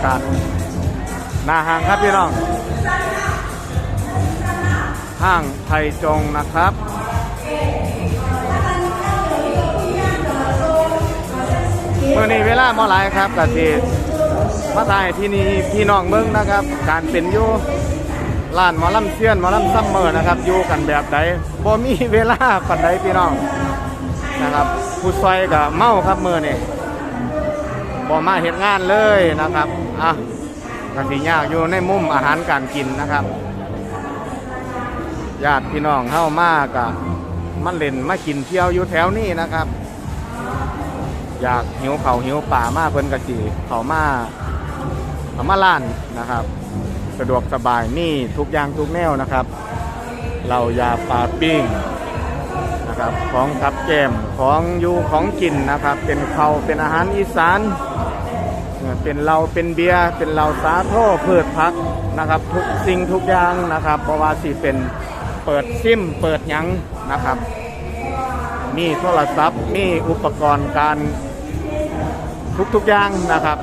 ากาศหน้าห้างครับพี่น้อง ห้างไทยจงนะครับเมื่อนี้เวลาเมื่อไรครับกะทีมาถ่ายที่นี่พี่น้องเบิ้งนะครับ การเป็นอยู่ร้านมอลำเซียนมอลำซัมเมอร์นะครับอยู่กันแบบใดบ่มีเวลาปันใดพี่น้องนะครับผู้ซอยกับเมาครับมือนี่บ่มาเห็นงานเลยนะครับ อะกะสิยากอยู่ในมุมอาหารการกินนะครับญาติพี่น้องเข้ามากะมันเล่นมากินเที่ยวอยู่แถวนี้นะครับ อยากหิวเขาหิวป่ามากเพิ่นกะจีเขามาเขามาล้านนะครับ สะดวกสบายนี่ทุกอย่างทุกแนวนะครับ เรายาปลาปิ้งนะครับของทับแกมของอยู่ของกินนะครับ เป็นเขาเป็นอาหารอีสาน เป็นเราเป็นเบียร์เป็นเราสาโทเพืชพักนะครับ ทุกสิ่งทุกอย่างนะครับเพราะว่าสิเป็นเปิดซิมเปิดหยังนะครับ มีโทรศัพท์มีอุปกรณ์การทุกๆอย่างนะครับ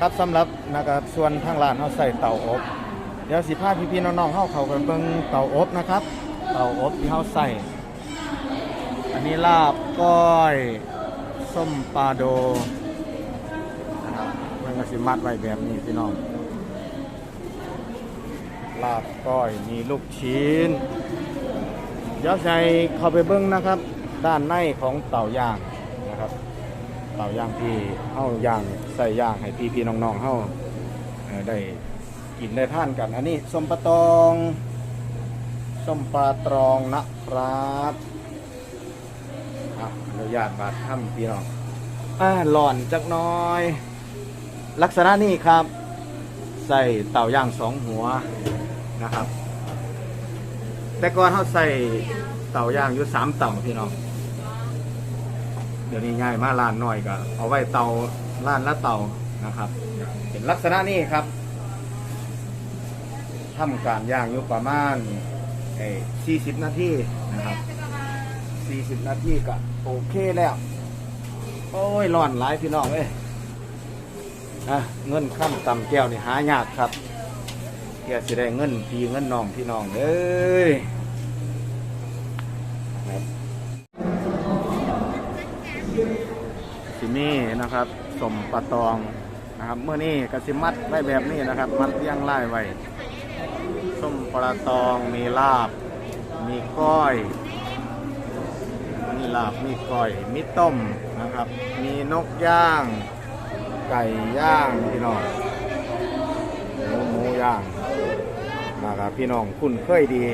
ครับสำหรับนะครับส่วนทางร้านเขาใส่เตาอบเดี๋ยวสิพาพี่ๆน้องๆเข้าเขาไปเบิ่งเตาอบนะครับ เตาอบที่เขาใส่ อันนี้ลาบก้อย ส้มปลาโดนะครับมันก็สิมัดไว้แบบนี้พี่น้องลาบก้อยมีลูกชิ้นเดี๋ยวใส่เข้าไปเบิ้งนะครับ ด้านในของเต่าย่างนะครับ เต่าย่างที่เฮาย่างใส่ย่างให้พี่ๆน้องๆเฮาเอ่อได้กินได้ท่านกัน อันนี้ส้มปลาตองส้มปลาตรองนะครับ อนุญาตบาดถ้ำพี่น้องอ่าหล่อนจักน้อย ลักษณะนี้ครับ ใส่เต่าย่างสองหัวนะครับ แต่ก่อนเขาใส่เต่าย่างอยู่สามเต่าพี่น้องเดี๋ยวนี้ง่ายมาล้านน้อยก็เอาไว้เตาล้านละเตานะครับเป็นลักษณะนี้ครับทำการย่างอยู่ประมาณเอ้สี่สิบนาทีนะครับสี่สิบนาทีก็ โอเคแล้ว โอ้ยร้อนหลายพี่น้องเอ้ยอะเงินข้ามตำแก้วนี่หายากครับเพื่อสิได้เงินพี่เงินน้องพี่น้องเอ้ยครับสินี่นะครับสมปะตองนะครับเมื่อนี้กสิมัดไว้แบบนี้นะครับ มัดเรียงไล่ไว้ส้มปลาตองมีลาบ มีก้อย มีลาบมีก้อยมีต้มนะครับ มีนกย่าง ไก่ย่างพี่น้องหมูหมูย่างนะครับพี่น้องคุ้นเคยดี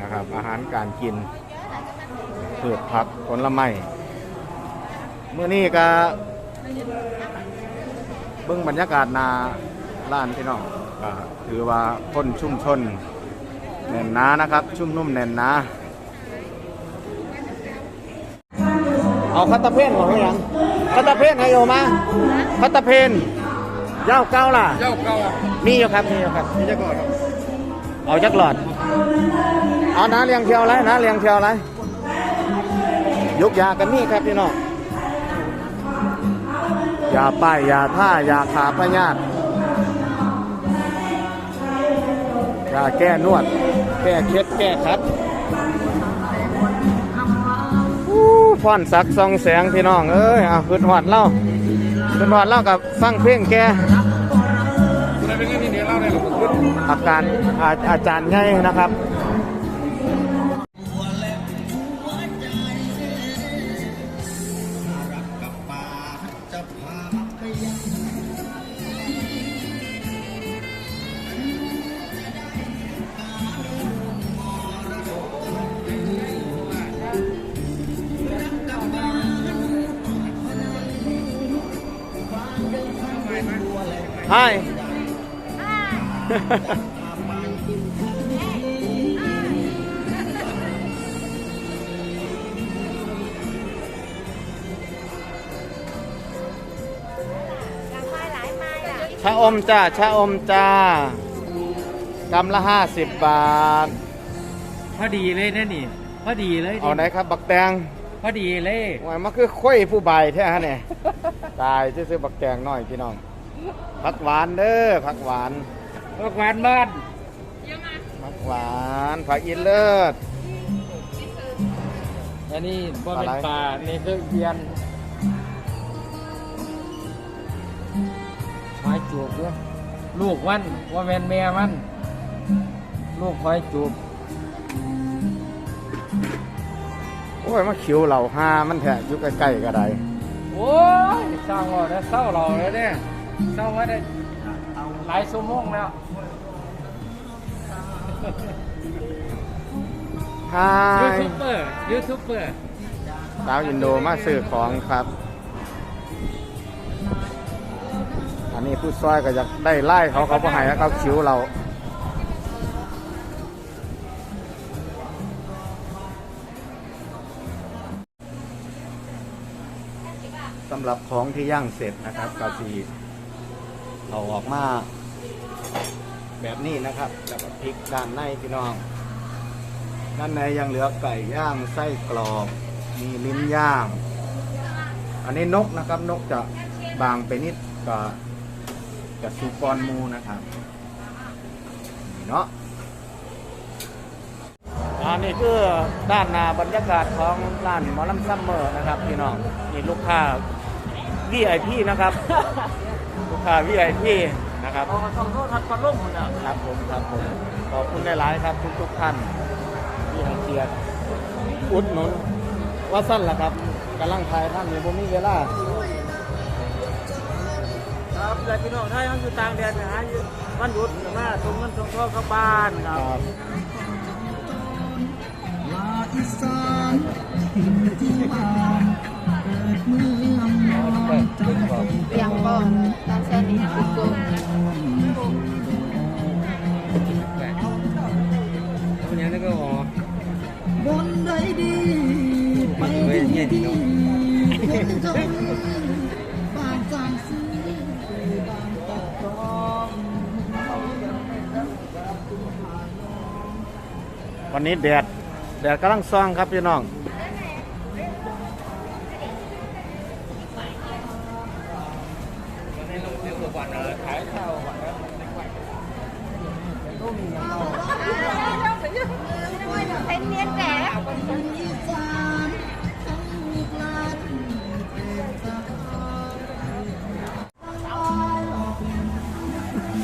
นะครับ อาหารการกินพืชผักผลไม้เมื่อนี้ก็เบื้องบรรยากาศนาร้านพี่น้องก็ถือว่าคนชุ่มชนแน่นหนานะครับ ชุ่มนุ่มแน่นหนา เอาคัตตะเพนของยังคัตตะเพนให้โยมาคัตตะเพนยาวเก้าล่ะเจ้าเก่ามีอยู่ครับมีอยู่ครับนี่จะก่อนครับเอาจักหลอดเอาน้าเลี้ยงเที่ยวไรน้าเลี้ยงเที่ยวไรยกยากันนี่ครับพี่น้องยาป้ายยาท่ายาขาพยาธิยาแก้นวด แก้เคล็ดแก้คัด พรสักซองแสงพี่น้อง เอ้ยอะขึ้นหอดเล่าขึ้นหอดเล่ากับฟังเพลงแก่อาการอาอาจารย์ใหญ่นะครับ Hi. ชะอมจ้าชะอมจ้ากำละห้าสิบบาท พอดีเลยนะนี่ พอดีเลยเอาไหนครับ บักแตงพอดีเลยว่ามันคือค่อยผู้ใบแท้ฮะเนี่ย ตายซื้อๆบักแตงหน่อยพี่น้อง ผักหวานเด้อผักหวานพวกหวานบ้านผักหวานผักอินเลิศอันนี้บ่เป็นอะไรปลานี่คือเบียนหอยจูบด้วยลูกมันว่าแม่นแม่มัน ลูกหอยจูบโอ้ยมาขิวเหล่าหามันแทะอยู่ใกล้ๆก็ได้โอ้ยสร้างว่าแล้วเศร้าเราแล้วเนี่ย เศร้าไว้ได้หลายชั่วโมงแล้วฮายูยทูบเบอร์ ยูทูบเบอร์สาวอินโดมาซื้อของครับ อันนี้ผู้ซอยก็อยากได้ไล่เขาเขาบ่ให้แล้วเขาขิวเรา สำหรับของที่ย่างเสร็จนะครับก็สี เอาออกมา แบบนี้นะครับแล้วก็พริกด้านในพี่น้อง ด้านในยังเหลือไก่ย่างไส้กรอบมีลิ้นย่าง อันนี้นกนะครับนกจะบางไปนิดก็จะซูปอนมูนะครับนี่เนาะอันนี้คือด้านหน้าบรรยากาศของร้านหมอลำซัมเมอร์นะครับพี่น้องนี่ลูกค้า VIP นะครับ ลูกค้า VIP นะครับ เอามาส่งโทษทัดปันลุ่มคุณอะครับผมครับผมขอบคุณหลายๆครับทุกๆท่านที่ให้เกียรติอุดหนุนว่าสั้นล่ะครับกำลังถ่ายท่านอยู่ผมมีเวลาครับแต่พี่น้องไทยมันอยู่ต่างแดนนะฮะอยู่วันหยุดมาส่งเงินส่งทองเข้าบ้านคครับรับเปียงบอนตามเส้นนี้คือกุ้งคนนี้ก็อ๋อบนใดดีไปดีดีคนจนบานจางซื้อบานตัดตองวันนี้แดดแดดกำลังซองครับพี่น้อง เป็นเนียนแก่คนอีสานทั้งลูกหลานเป็นทหาร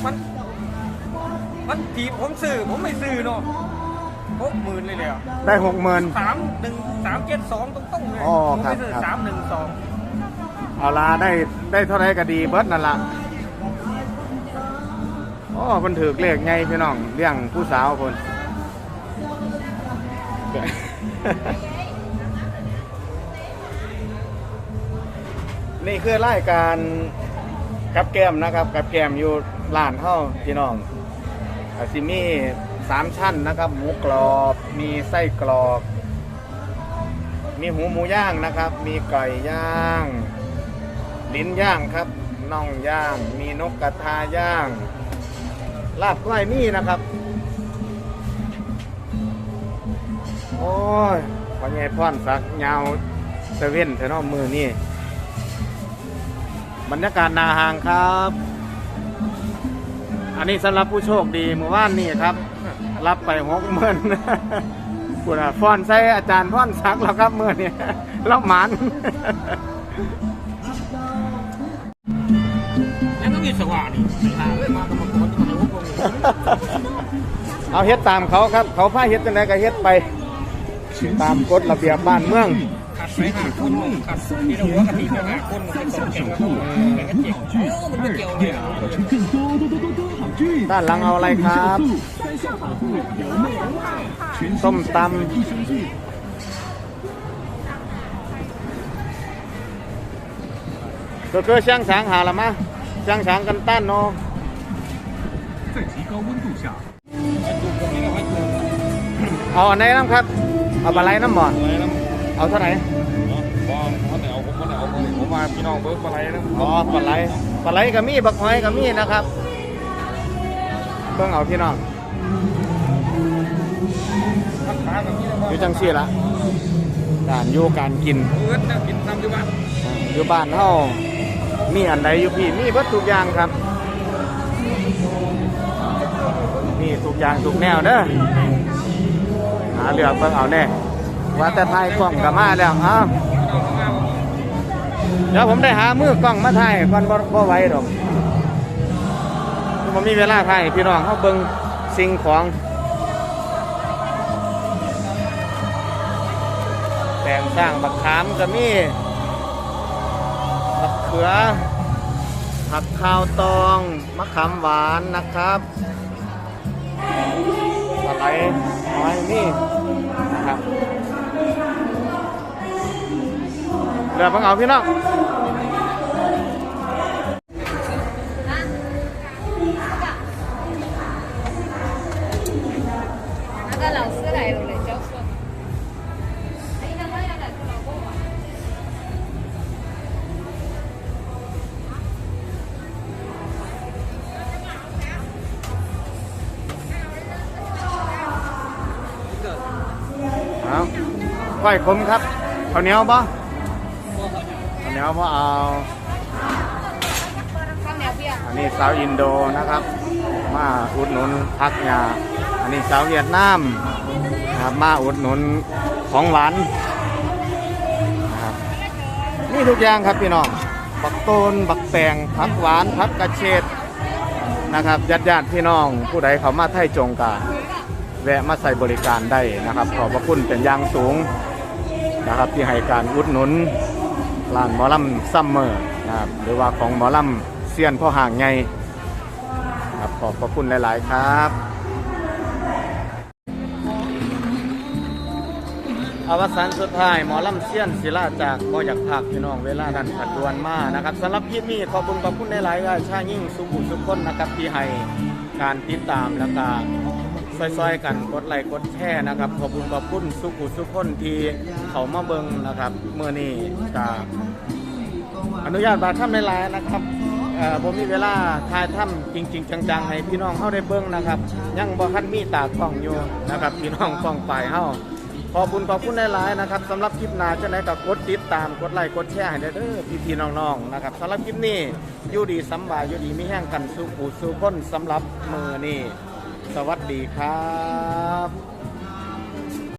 มันมันถีบผมซื้อผมไม่ซื้อเนาะหกหมื่นเลยเลยอะได้หกหมื่น สามหนึ่งสามเจ็ดสองตรงตรงๆเลยอ๋อผมครับไม่ซื้อครับ สามหนึ่งสองเอาลาได้ได้เท่าไรก็ดีเบิร์ดนั่นละโอ้คนถือเลขไงพี่น้องเลี้ยงผู้สาวคนนี่คือรายการกับแกมนะครับ กับแกมอยู่ร้านเฮ้าพี่น้องอซิมี่สามชั้นนะครับ หมูกรอบ มีไส้กรอกมีหูหมูย่างนะครับ มีไก่ย่าง ลิ้นย่างครับน่องย่าง มีนกกระทาย่าง ลาบก้อยมีนะครับ โอ้ยพอใหญ่พ่อนสักยาวเซเว่นเทนอมือนี่บรรยากาศนาหางครับ อันนี้สำหรับผู้โชคดีเมื่อวานนี่ครับ รับไปหกหมื่นคุณอะฟอนใส่อาจารย์พ่อนสักแล้วครับเมื่อนี่รับหมันแล้วต้องมีสว่างนี่หาเลยมาตะมคนตะมคน เอาเฮ็ดตามเขาครับ เขาพาเฮ็ดจังไดก็เฮ็ดไป ตามกฎระเบียบบ้านเมืองขัดไปหาคนขัดที่เราหัวกะทิหาคนที่สองเก่งก็เก่งเอ้ามันไม่เกี่ยวเนี่ยด้านหลังเอาอะไรครับส้มตำก็คือช่างสางหาละมะช่างสางกันต้านโน 在极高温度下， เอาอันไหนน้ำครับ เอาปลาไหลน้ำบ่ อะไรนะ เอาเท่าไหร่ บองผมเอาผมเอาผมมาพี่น้องเบิร์กอะไรนะ อ๋อปลาไหลปลาไหลกับมีบักหอยกับมีนะครับเพิ่งเอาพี่น้อง ทักทายกับพี่นะ อยู่จังซี่ละ เ การอยู่การกิน เพื่อนจะกินทำอยู่บ้าน อยู่บ้านเฮามีอันใดอยู่พี่ มีเบิดทุกอย่างครับ ย่างทุกแนวเด้อหาเหลือเบิ่งเอาแน่ว่าแต่ถ่ายกล้องก็มาแล้วเอ้าเดี๋ยวผมได้หามือกล้องมาถ่ายก่อนบ่ไหวดอกผมมีเวลาถ่ายพี่น้องเฮาเบิ่งสิ่งของแปลงสร้างบักขามก็มีมะเขือผักข้าวตอง มะขามหวานนะครับ อะไรน้อยนี่นะครับเดี๋ยวเพิ่งเอาพี่น้อง ก้อยขมครับข้าวเหนียวบ่ข้าวเหนียวบ่เอาข้าเหนียวเปียกอันนี้สาวอินโดนะครับ มาอุดหนุนพักยาอันนี้สาวเวียดนามนะครับมาอุดหนุนของหวานนะครับนี่ทุกอย่างครับพี่น้องบักตูนบักแตงผักหวานผักกระเฉดนะครับญาติญาติพี่น้องผู้ใดเขามาไทยจงกาแวะมาใส่บริการได้นะครับ ขอบพระคุณเป็นอย่างสูง นะครับที่ให้การอุดหนุนร้านหมอลำซัมเมอร์นะครับหรือว่าของหมอลำเซียนพ่อห่างไงครับขอบพระคุณหลาย ๆ ครับอวสานสุดท้ายหมอลำเซียนศิลาจากบ่อยากพักพี่น้องเวลานั้นผัดดวนมานะครับสำหรับคลิปนี้ขอบคุณขอบคุณหลายๆชายิ่งสุขุสุขคนนะครับที่ให้การติดตามแล้วก็ ซอยๆกันกดไลค์กดแชร์นะครับ ขอบคุณขอบคุณสุขุมสุขคนที่เขามาเบิงนะครับเมื่อนี้ก็อนุญาตบาทถ้ำในไลน์นะครับผมมีเวลาถ่ายถ้ำจริง ๆ จังๆ ให้พี่น้องเข้าได้เบิ้งนะครับ ยังบ่คันมีตากล้องอยู่นะครับ พี่น้องกล้องไปเฮาขอบคุณขอบคุณหลายๆนะครับสำหรับคลิปหน้าจะไหนกับกดติดตามกดไลค์กดแชร์ให้ด้เด้อพี่ๆน้องๆนะครับสำหรับคลิปนี้อยู่ดีสำบายอยู่ดีไมีแห้งกันสู่ผู้สู่คนสำหรับมือนี่ สวัสดีครับ